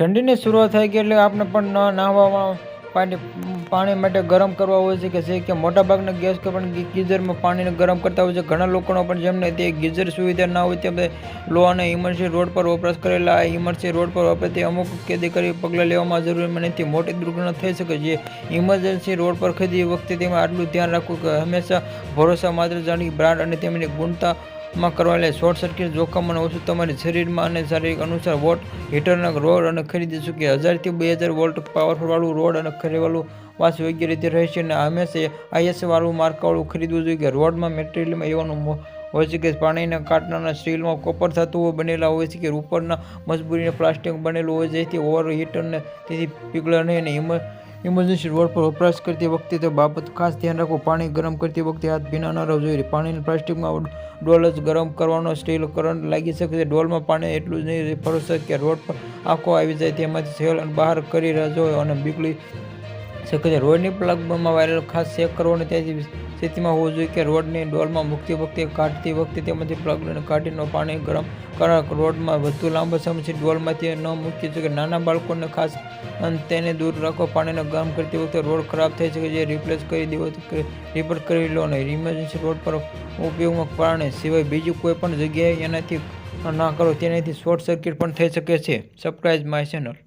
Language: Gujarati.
ઠંડીની શરૂઆત થઈ ગઈ એટલે આપણે પણ નાહવામાં પાણી પાણી માટે ગરમ કરવા હોય છે કે છે કે મોટાભાગના ગેસ કે પણ ગીઝરમાં પાણીને ગરમ કરતા હોય છે. ઘણા લોકોનો પણ જેમને તે ગીઝર સુવિધા ના હોય તે લો અને ઇમરજન્સી રોડ પર વપરાશ કરેલા આ ઇમરજન્સી રોડ પર વપરાતી અમુક કેદી કરી પગલાં લેવામાં જરૂરી નથી. મોટી દુર્ઘટના થઈ શકે છે. ઇમરજન્સી રોડ પર ખરીદી વખતે તેમાં આટલું ધ્યાન રાખવું કે હંમેશા ભરોસા માત્ર જાણી, બ્રાન્ડ અને તેમની ગુણતા માં કરવા લે શોર્ટ સર્કિટ જોખમ અને ઓછું તમારી શરીરમાં અને શારીરિક અનુસાર વોટ હીટરના રોડ અને ખરીદી શકે હજારથી બે હજાર વોલ્ટ પાવરફુલવાળું રોડ અને ખરીવાળું વાસ યોગ્ય રીતે રહેશે અને હંમેશા આઈએસ વાળું માર્કાવાળું ખરીદવું જોઈએ. રોડમાં મટીરિયલમાં એવાનું હોય છે કે પાણીના કાટના સ્ટીલમાં કોપર ધાતુઓ બનેલા હોય છે કે ઉપરના મજબૂરીને પ્લાસ્ટિક બનેલું હોય જેથી ઓવર હીટરને તેથી પીગળે નહીં અને ઇમર ઇમરજન્સી રોડ પર વપરાશ કરતી વખતે તે બાબત ખાસ ધ્યાન રાખવું. પાણી ગરમ કરતી વખતે હાથ ભીના ન રહેવું જોઈએ. પાણીની પ્લાસ્ટિકમાં ડોલ જ ગરમ કરવાનો સ્ટીલ કરંટ લાગી શકે છે. ડોલમાં પાણી એટલું જ નહીં, ભરોસે કે રોડ પર આંખો આવી જાય, તેમાંથી સેલ બહાર કરી રહ્યા જોઈએ અને બીકલી શકે છે રોડની પ્લગમાં વાયરલ ખાસ ચેક કરવાની ત્યાંથી સ્થિતિમાં હોવું જોઈએ કે રોડની ડોલમાં મૂકતી વખતે કાઢતી વખતે તેમાંથી પ્લગને કાઢીને પાણી ગરમ કરવા રોડમાં વધુ લાંબા સમયથી ડોલમાંથી ન મૂકી શકે. નાના બાળકોને ખાસ તેને દૂર રાખો. પાણીને ગરમ કરતી વખતે રોડ ખરાબ થઈ શકે જે રિપ્લેસ કરી દેવો રિપેર કરી લો અને ઇમરજન્સી રોડ પર ઉપયોગમાં કારણે સિવાય બીજી કોઈ પણ જગ્યાએ એનાથી ના કરો. તેનાથી શોર્ટ સર્કિટ પણ થઈ શકે છે. Subscribe my channel.